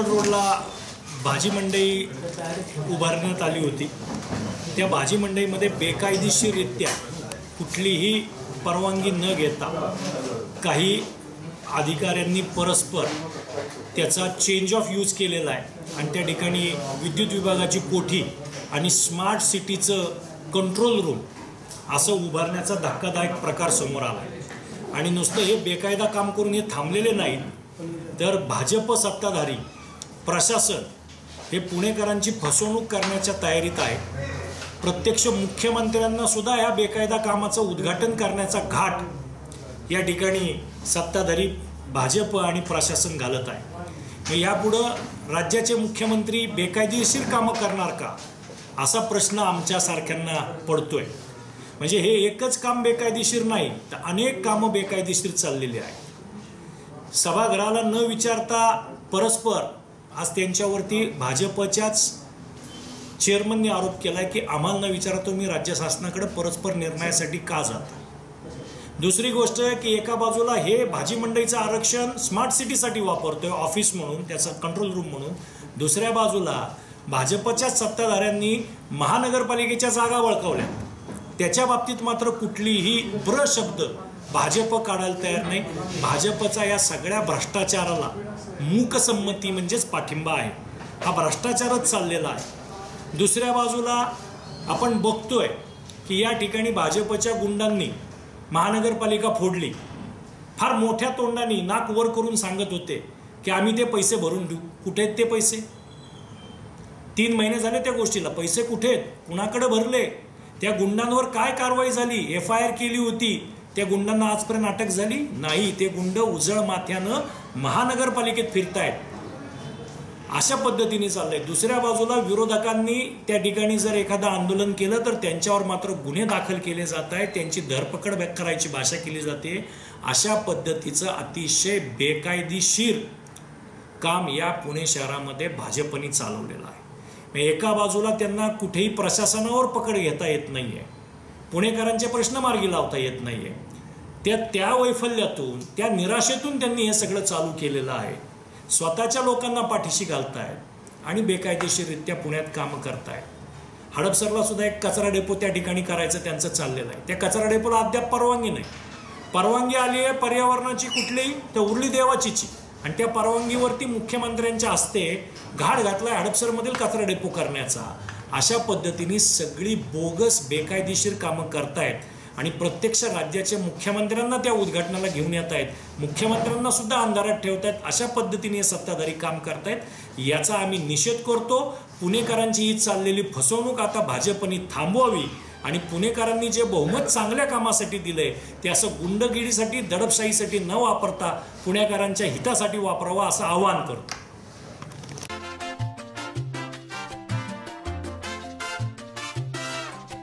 रिसोड रोडला भाजी मंडई उभारण्यात आली होती. त्या भाजी मंडईमध्ये बेकायदेशीररित्या कुठलीही परवानगी न घेता काही अधिकाऱ्यांनी परस्पर त्याचा चेंज ऑफ यूज केलेला आहे आणि त्या ठिकाणी विद्युत विभागाची कोठी आणि स्मार्ट सिटीचं कंट्रोल रूम असं उभारण्याचा धक्कादायक प्रकार समोर आला. आहे आणि नुसतं हे बेकायदा काम करून हे थांबलेले नाहीत तर भाजप सत्ताधारी प्रशासन हे पुणेकरांची फसवणूक करण्याच्या तयारीत आहे. प्रत्यक्ष मुख्यमंत्र्यांना सुद्धा या बेकायदा कामाचं उद्घाटन करण्याचा घाट या ठिकाणी सत्ताधारी भाजप आणि प्रशासन घालत आहे. मग यापुढं राज्याचे मुख्यमंत्री बेकायदेशीर कामं करणार का? असा प्रश्न आमच्यासारख्यांना पडतोय. म्हणजे हे एकच काम बेकायदेशीर नाही तर अनेक कामं बेकायदेशीर चाललेली आहेत. सभागृहाला न विचारता परस्पर आज त्यांच्यावरती भाजपच्याच चेअरमनने आरोप केलाय की आम्हाला न विचारता तुम्ही राज्य शासनाकडे परस्पर निर्णयासाठी का जाता? दुसरी गोष्ट की एका बाजूला हे भाजी मंडईचं आरक्षण स्मार्ट सिटीसाठी वापरतोय ऑफिस म्हणून त्याचा कंट्रोल रूम म्हणून. दुसऱ्या बाजूला भाजपच्याच सत्ताधाऱ्यांनी महानगरपालिकेच्या जागा वळकावल्या त्याच्या बाबतीत मात्र कुठलीही ब्र शब्द भाजप काढायला तयार नाही. भाजपचा या सगळ्या भ्रष्टाचाराला मूकसंमती म्हणजेच पाठिंबा आहे. हा भ्रष्टाचारच चाललेला आहे. दुसऱ्या बाजूला आपण बघतोय की या ठिकाणी भाजपच्या गुंडांनी महानगरपालिका फोडली. फार मोठ्या तोंडाने नाक वर करून सांगत होते की आम्ही ते पैसे भरून देऊ. कुठे आहेत ते पैसे? तीन महिने झाले त्या गोष्टीला. पैसे कुठे आहेत? कुणाकडे भरले? त्या गुंडांवर काय कारवाई झाली? एफ आय आर केली होती. त्या गुंडांना आजपर्यंत अटक झाली नाही. ते गुंड उजळ माथ्यानं महानगरपालिकेत फिरतायत. अशा पद्धतीने चाललंय. दुसऱ्या बाजूला विरोधकांनी त्या ठिकाणी जर एखादं आंदोलन केलं तर त्यांच्यावर मात्र गुन्हे दाखल केले जात आहेत. त्यांची धरपकड करायची भाषा केली जाते. अशा पद्धतीचं अतिशय बेकायदेशीर काम या पुणे शहरामध्ये भाजपने चालवलेलं आहे. एका बाजूला त्यांना कुठेही प्रशासनावर पकड घेता येत नाही आहे पुणेकरांचे प्रश्न मार्गी लावता येत नाहीये. त्या त्या वैफल्यातून त्या निराशेतून त्यांनी हे सगळं चालू केलेलं आहे. स्वतःच्या लोकांना पाठीशी घालतायत आणि बेकायदेशीररित्या पुण्यात कामं करतायत. हडपसरला सुद्धा एक कचरा डेपो त्या ठिकाणी करायचं त्यांचं चाललेलं आहे. त्या कचरा डेपोला अद्याप परवानगी नाही. परवानगी आली आहे पर्यावरणाची कुठलीही तर उरली देवाचीची. आणि त्या परवानगीवरती मुख्यमंत्र्यांच्या हस्ते घाट घातलाय हडपसरमधील कचरा डेपो करण्याचा. अशा पद्धतीने सगळी बोगस बेकायदेशीर कामं करतायत. आणि प्रत्यक्ष राज्याच्या मुख्यमंत्र्यांना त्या उद्घाटनाला घेऊन येत आहेत मुख्यमंत्र्यांना सुद्धा अंधारात ठेवत आहेत अशा पद्धतीने सत्ताधारी काम करतायत. याचा आम्ही निषेध करतो. पुणेकरांची ही चाललेली फसवणूक आता भाजपने थांबवावी. आणि पुणेकरांनी जे बहुमत चांगल्या कामासाठी दिलंय ते असं गुंडगिरीसाठी दडपशाहीसाठी न वापरता पुणेकरांच्या हितासाठी वापरावं असं आवाहन करतो.